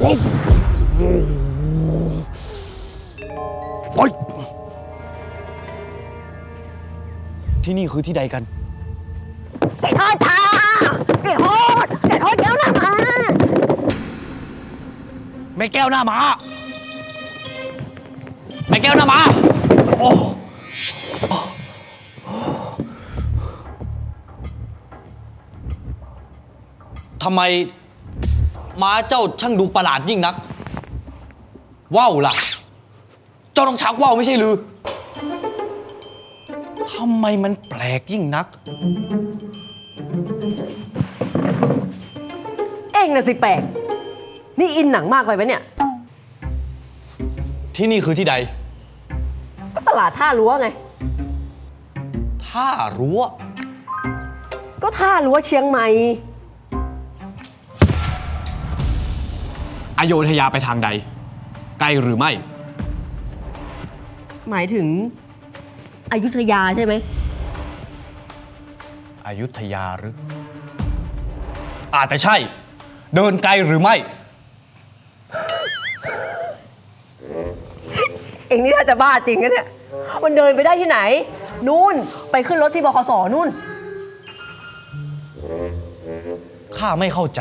โอ๊ยที่นี่คือที่ใดกัน ไก่ทอดค่ะไก่ทอดไก่ทอดแก้วหน้าหมาแม่แก้วหน้าหมาแม่แก้วหน้าหมาโอ้ทำไม ม้าเจ้าช่างดูประหลาดยิ่งนัก ว่าวล่ะ เจ้าต้องชักว่าวไม่ใช่หรือทำไมมันแปลกยิ่งนัก เองน่ะสิแปลก นี่อินหนังมากไปไหมเนี่ย ที่นี่คือที่ใด ก็ตลาดท่ารั้วไง ท่ารั้ว ก็ท่ารั้วเชียงใหม่ อโยธยาไปทางใด ไกลหรือไม่ หมายถึงอยุธยาใช่ไหม อยุธยาหรือ อาจจะใช่ เดินไกลหรือไม่ เองนี่น่าจะบ้าจริงนะเนี่ย มันเดินไปได้ที่ไหน นู่นไปขึ้นรถที่บคสนู่น ข้าไม่เข้าใจ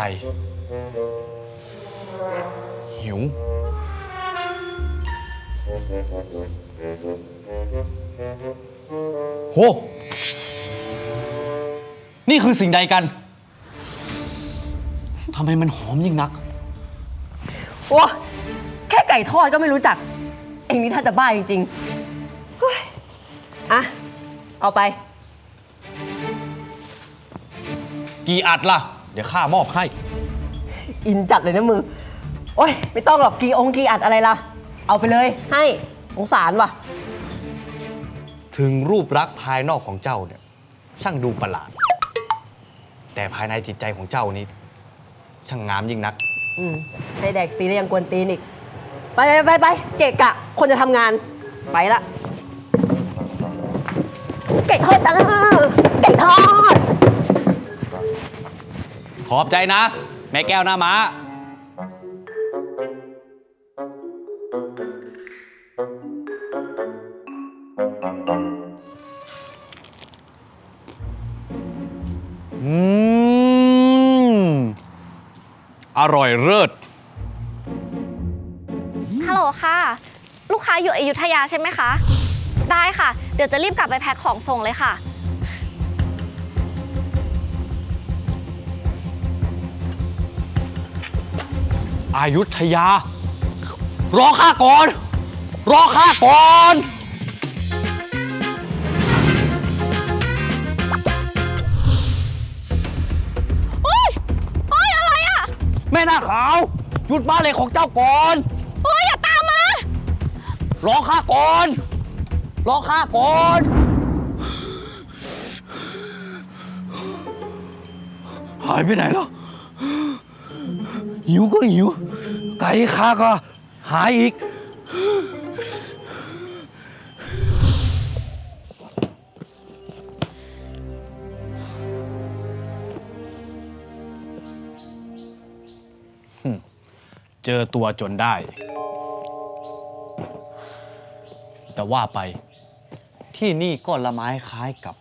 หิว โห นี่คือสิ่งใดกัน ทำไมมันหอมยิ่งนัก โอ้แค่ไก่ทอดก็ไม่รู้จัก เองนี่ถ้าจะบ้าจริงๆเฮ้ยอะ เอาไป กี่อัดล่ะ เดี๋ยวข้ามอบให้ อินจัดเลยนะมึง โอ้ยไม่ต้องหรอกกีองกีอัดอะไรล่ะ เอาไปเลย ให้สงสารว่ะ ถึงรูปลักษณ์ภายนอกของเจ้าเนี่ย ช่างดูประหลาด แต่ภายในจิตใจของเจ้านี้ช่างงามยิ่งนัก อืมให้แดกฟรีแล้วยังกวนตีนอีก ไปไปไปไปเกะกะ คนจะทำงาน ไปละ ไก่ทอดจ้าไก่ทอด ขอบใจนะ แม่แก้วหน้าม้า ร่อยเลิศฮัลโหลค่ะ ลูกค้าอยู่อยุธยาใช่ไหมคะ ได้ค่ะ เดี๋ยวจะรีบกลับไปแพ็คของส่งเลยค่ะ อายุทยา รอข้าก่อน รอข้าก่อน หยุดมาเลยของเจ้าก่อนเฮ้ยอย่าตามมานะรอข้าก่อนรอข้าก่อนหายไปไหนแล้วหิวก็หิวไก่ข้าก็หายอีก เจอตัวจนได้ แต่ว่าไป ที่นี่ก็ละไม้คล้ายกับ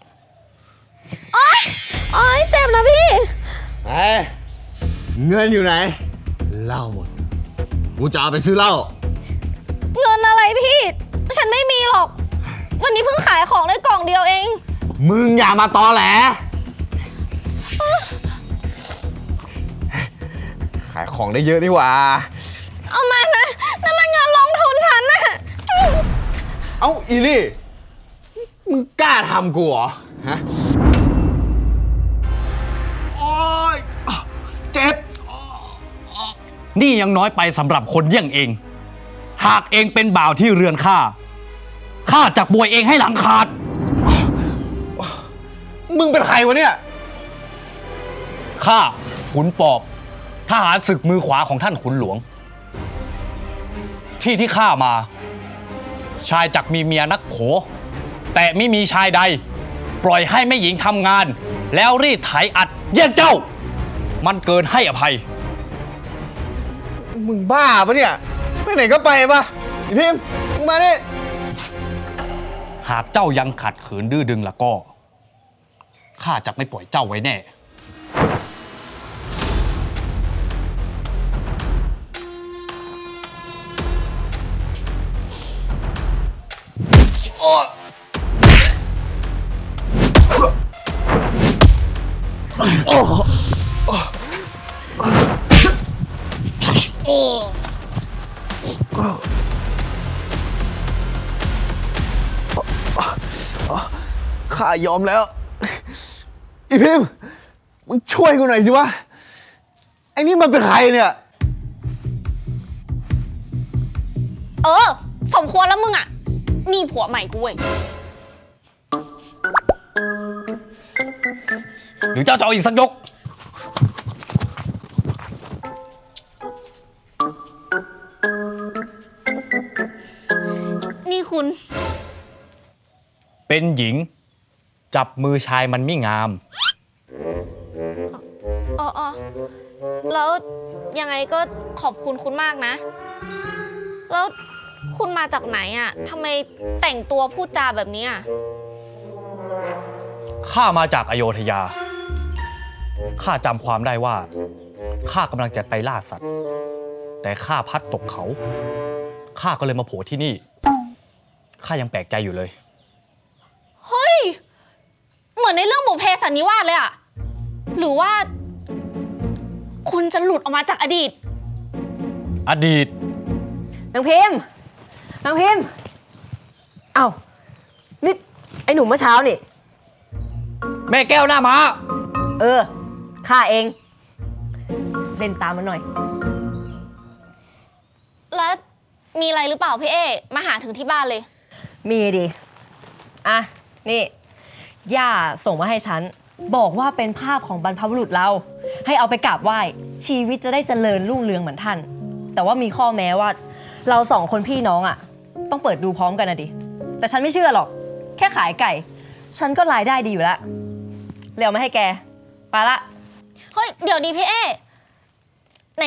โอ๊ยเจ็บนะพี่ เฮ้ยเงินอยู่ไหนเหล้าหมด กูจะเอาไปซื้อเหล้าเงินอะไรพี่ ฉันไม่มีหรอก วันนี้เพิ่งขายของได้กล่องเดียวเอง มึงอย่ามาตอแหล ขายของได้เยอะนี่หว่า เอามานะนั่นมันเงินลงทุนฉันน่ะเอ้าอีลี่ มึงกล้าทำกูเหรอ ฮะ โอ๊ยเจ็บ นี่ยังน้อยไปสำหรับคนเยี่ยงเอง หากเองเป็นบ่าวที่เรือนข้าข้าจักบวยเองให้หลังขาด มึงเป็นใครวะเนี่ย ข้าขุนปอบทหารศึกมือขวาของท่านขุนหลวง ที่ที่ข้ามา ชายจักมีเมียนักโข แต่ไม่มีชายใด ปล่อยให้แม่หญิงทำงาน แล้วรีดไถอัดเยี่ยงเจ้า มันเกินให้อภัย มึงบ้าปะเนี่ยไปไหนก็ไปปะไอพิมพ์มึงมานี่หากเจ้ายังขัดขืนดื้อดึงแล้วก็ข้าจะไม่ปล่อยเจ้าไว้แน่ ข้ายอมแล้ว อีพิมมึงช่วยกูหน่อยสิวะ ไอ้นี่มันเป็นใครเนี่ย เออ สมควรแล้วมึงอะ นี่ผัวใหม่กูเว้ย หรือเจ้าจะเอาอีกสักยก นี่คุณ เป็นหญิง จับมือชายมันไม่งาม อ๋ออแล้วยังไงก็ขอบคุณคุณมากนะ แล้วคุณมาจากไหนอะทำไมแต่งตัวพูดจาแบบนี้อะ ข้ามาจากอโยธยา ข้าจำความได้ว่า ข้ากำลังจะไปล่าสัตว์ แต่ข้าพลัดตกเขา ข้าก็เลยมาโผล่ที่นี่ ข้ายังแปลกใจอยู่เลย เฮ้ย เหมือนในเรื่องบุพเพสันนิวาสเลยอะหรือว่า คุณจะหลุดออกมาจากอดีต อดีต นางพิมพ์นางพิมพ์เอ้านี่ไอ้หนุ่มเมื่อเช้านี่ แม่แก้วหน้าม้าเออ ข้าเอง เล่นตามมาหน่อย แล้วมีอะไรหรือเปล่าพี่เอมาหาถึงที่บ้านเลย มีดิ อะ นี่ ย่าส่งมาให้ฉัน บอกว่าเป็นภาพของบรรพบุรุษเรา ให้เอาไปกราบไหว้ ชีวิตจะได้เจริญรุ่งเรืองเหมือนท่าน แต่ว่ามีข้อแม้ว่า เราสองคนพี่น้องอะ ต้องเปิดดูพร้อมกันนะดิ แต่ฉันไม่เชื่อหรอก แค่ขายไก่ ฉันก็รายได้ดีอยู่แล้วเร็วมาให้แก ไปละ เฮ้ย เดี๋ยวดีพี่เอ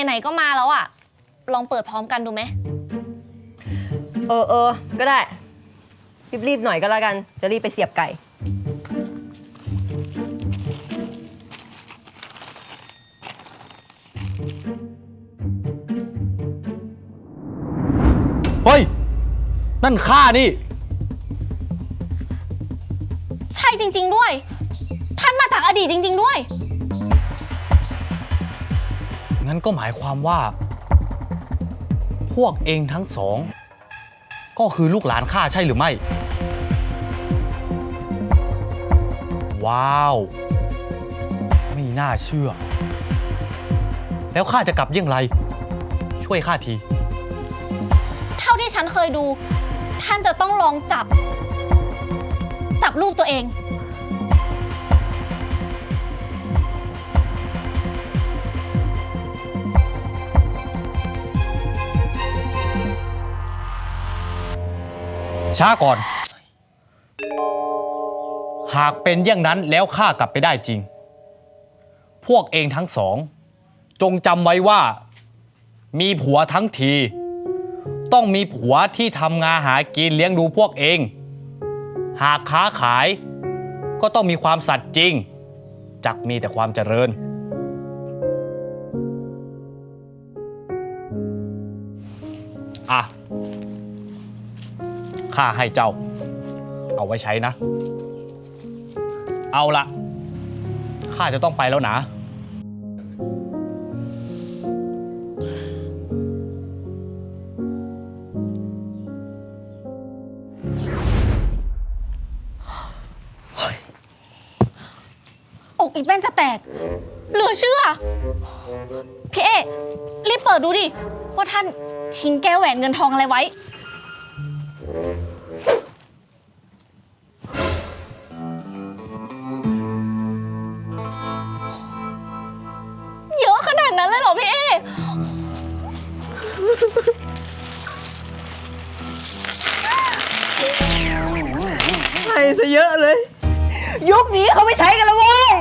ไหนๆก็มาแล้วอะลองเปิดพร้อมกันดูไหม เออเออก็ได้ รีบๆหน่อยก็แล้วกัน จะรีบไปเสียบไก่ เฮ้ย นั่นข้านี่ ใช่จริง ๆ ด้วย ท่านมาจากอดีตจริง ๆ ด้วย งั้นก็หมายความว่า พวกเองทั้งสอง ก็คือลูกหลานข้าใช่หรือไม่ ว้าว ไม่น่าเชื่อ แล้วข้าจะกลับเยี่ยงไร ช่วยข้าที เท่าที่ฉันเคยดู ท่านจะต้องลองจับ จับรูปตัวเอง ช้าก่อน หากเป็นอย่างนั้นแล้วข้ากลับไปได้จริง พวกเองทั้งสอง จงจำไว้ว่า มีผัวทั้งที ต้องมีผัวที่ทำงานหากินเลี้ยงดูพวกเอง หากค้าขาย ก็ต้องมีความสัตย์จริง จักมีแต่ความเจริญอะ ข้าให้เจ้า เอาไว้ใช้นะ เอาละข้าจะต้องไปแล้วนะ อกอีแป้นจะแตก เหลือเชื่อ พี่เอรีบเปิดดูดิ ว่าท่านทิ้งแก้วแหวนเงินทองอะไรไว้ ซะเยอะเลย ยุคนี้เขาไม่ใช้กันแล้วเว้ย